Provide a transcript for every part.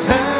time.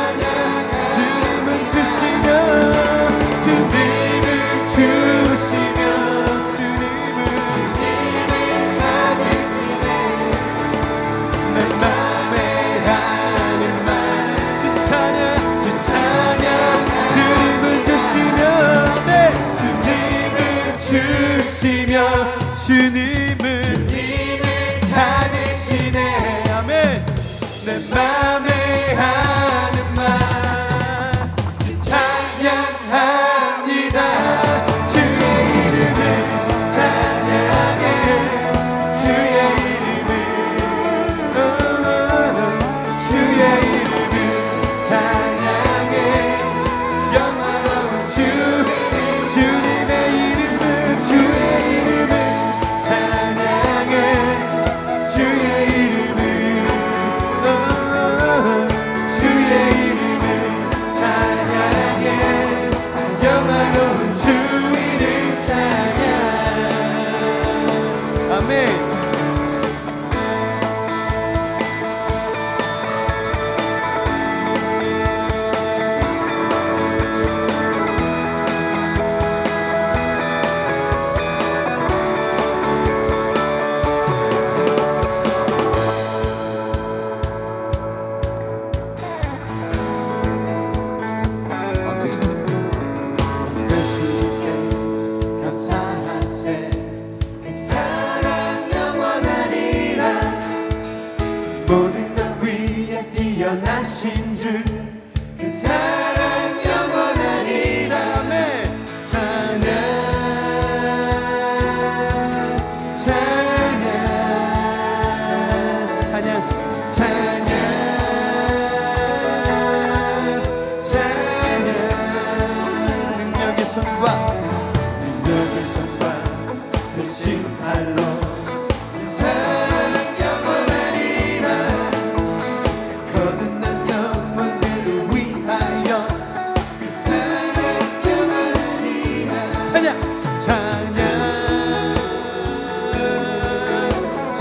하신 줄 그 사랑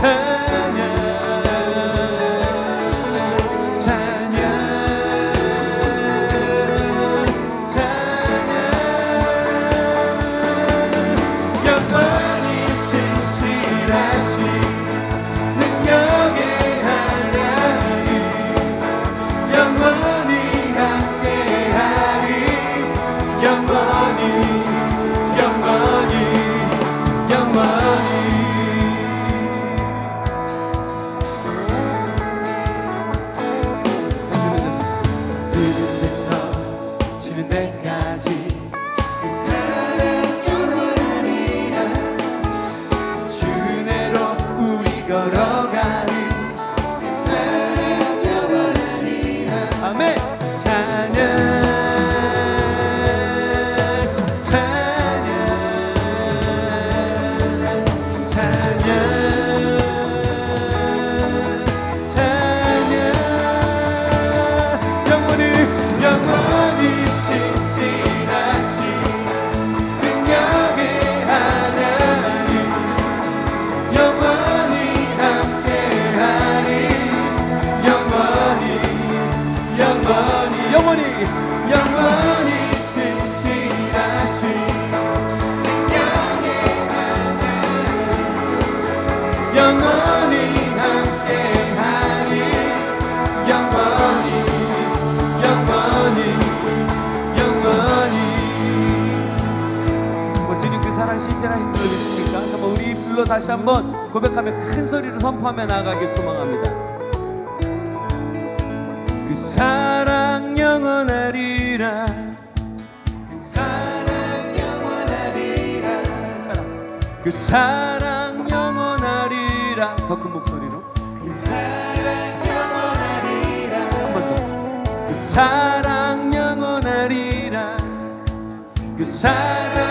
새 신실하신 줄 믿습니까? 정말 우리 입술로 다시 한번 고백하며 큰 소리로 선포하며 나아가길 소망합니다. 그 사랑 영원하리라. 그 사랑 영원하리라. 사랑 그 사랑 영원하리라. 더 큰 목소리로. 그 사랑 영원하리라. 한번더그 사랑 영원하리라. 그 사랑